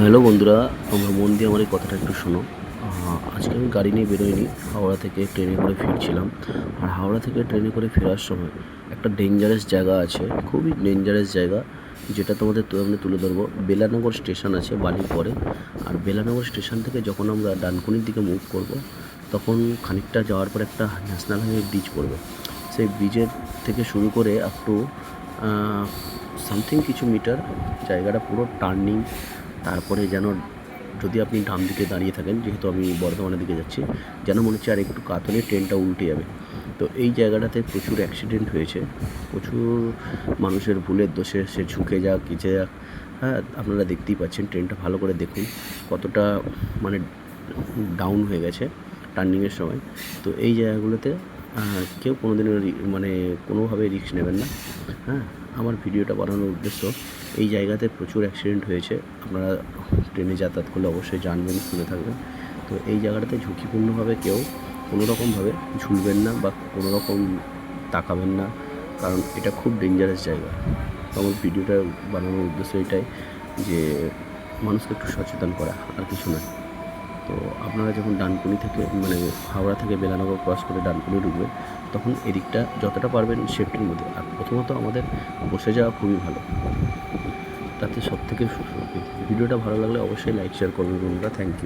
Hello বন্ধুরা, তোমরা মন দিয়ে আমার এই কথাটা একটু শোনো। আজকে আমি গাড়ি নিয়ে বেরোইনি, হাওড়া থেকে ট্রেনে করে ফিরছিলাম। আর হাওড়া থেকে ট্রেনে করে ফেরার সময় একটা ডেঞ্জারাস জায়গা আছে, খুবই ডেঞ্জারাস জায়গা, যেটা তোমাদের আমি তুলে ধরবো। বেলানগর স্টেশন আছে বালির পরে। আর বেলানগর স্টেশন থেকে যখন আমরা ডানকুনির দিকে মুভ করব, তখন খানিকটা যাওয়ার পর একটা ন্যাশনাল হাইওয়ে ব্রিজ পড়বে। সেই ব্রিজের থেকে শুরু করে আপ টু সামথিং কিছু মিটার জায়গাটা পুরো টার্নিং তারপরে যেন যদি আপনি ডান দিকে দাঁড়িয়ে থাকেন, যেহেতু আমি বর্ধমানের দিকে যাচ্ছি, যেন মনে হচ্ছে আর একটু কাতলে ট্রেনটা উল্টে যাবে। তো এই জায়গাটাতে প্রচুর অ্যাক্সিডেন্ট হয়েছে। প্রচুর মানুষের ভুলের দোষে সে ঝুঁকে যাক কিছু যাক। হ্যাঁ আপনারা দেখতেই পাচ্ছেন, ট্রেনটা ভালো করে দেখুন কতটা মানে ডাউন হয়ে গেছে টার্নিংয়ের সময়। তো এই জায়গাগুলোতে কেউ কোনোদিনও মানে কোনোভাবে রিস্ক নেবেন না। হ্যাঁ আমার ভিডিওটা বানানোর উদ্দেশ্য এই জায়গাতে প্রচুর অ্যাক্সিডেন্ট হয়েছে। আপনারা ট্রেনে যাতায়াত করলে অবশ্যই জানবেন, শুনে থাকবেন। তো এই জায়গাটাতে ঝুঁকিপূর্ণভাবে কেউ কোনো রকমভাবে ঝুলবেন না বা কোনো রকম তাকাবেন না, কারণ এটা খুব ডেঞ্জারাস জায়গা। তো আমার ভিডিওটা বানানোর উদ্দেশ্য এটাই যে মানুষকে একটু সচেতন করা, আর কিছু নয়। তো আপনারা যখন ডানকুনি থেকে মানে হাওড়া থেকে বেলানগর ক্রস করে ডানকুনি ঢুকবেন তখন এদিকটা যতটা পারবেন সেফটির মধ্যে। আর প্রথমত আমাদের বসে যাওয়া খুবই ভালো। তাতে সব থেকে ভিডিওটা ভালো লাগলে অবশ্যই লাইক শেয়ার করবেন বন্ধুরা। Thank you